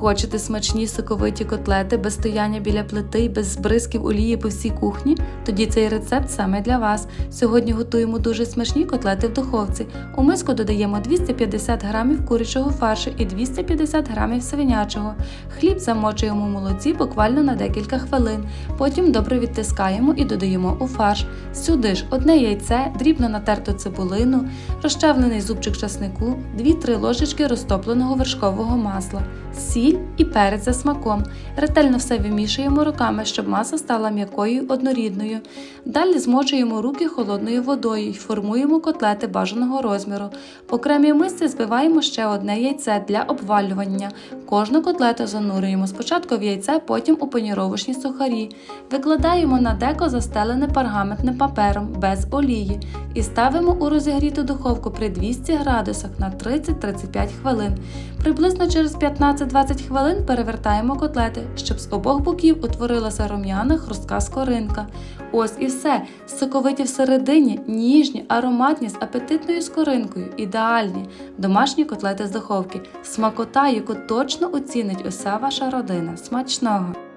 Хочете смачні соковиті котлети без стояння біля плити і без збризків олії по всій кухні? Тоді цей рецепт саме для вас. Сьогодні готуємо дуже смачні котлети в духовці. У миску додаємо 250 грамів курячого фаршу і 250 грамів свинячого. Хліб замочуємо в молоці буквально на декілька хвилин. Потім добре відтискаємо і додаємо у фарш. Сюди ж одне яйце, дрібно натерту цибулину, розчавлений зубчик часнику, 2-3 ложечки розтопленого вершкового масла, сіль і перець за смаком. Ретельно все вимішуємо руками, щоб маса стала м'якою однорідною. Далі змочуємо руки холодною водою і формуємо котлети бажаного розміру. В окремій мисці збиваємо ще одне яйце для обвалювання. Кожну котлету занурюємо спочатку в яйце, потім у паніровочні сухарі. Викладаємо на деко застелене пергаментним папером без олії і ставимо у розігріту духовку при 200 градусах на 30-35 хвилин. Приблизно через 15-20 хвилин перевертаємо котлети, щоб з обох боків утворилася рум'яна хрустка скоринка. Ось і все. Соковиті всередині, ніжні, ароматні з апетитною скоринкою, ідеальні домашні котлети з духовки. Смакота, яку точно оцінить уся ваша родина. Смачного!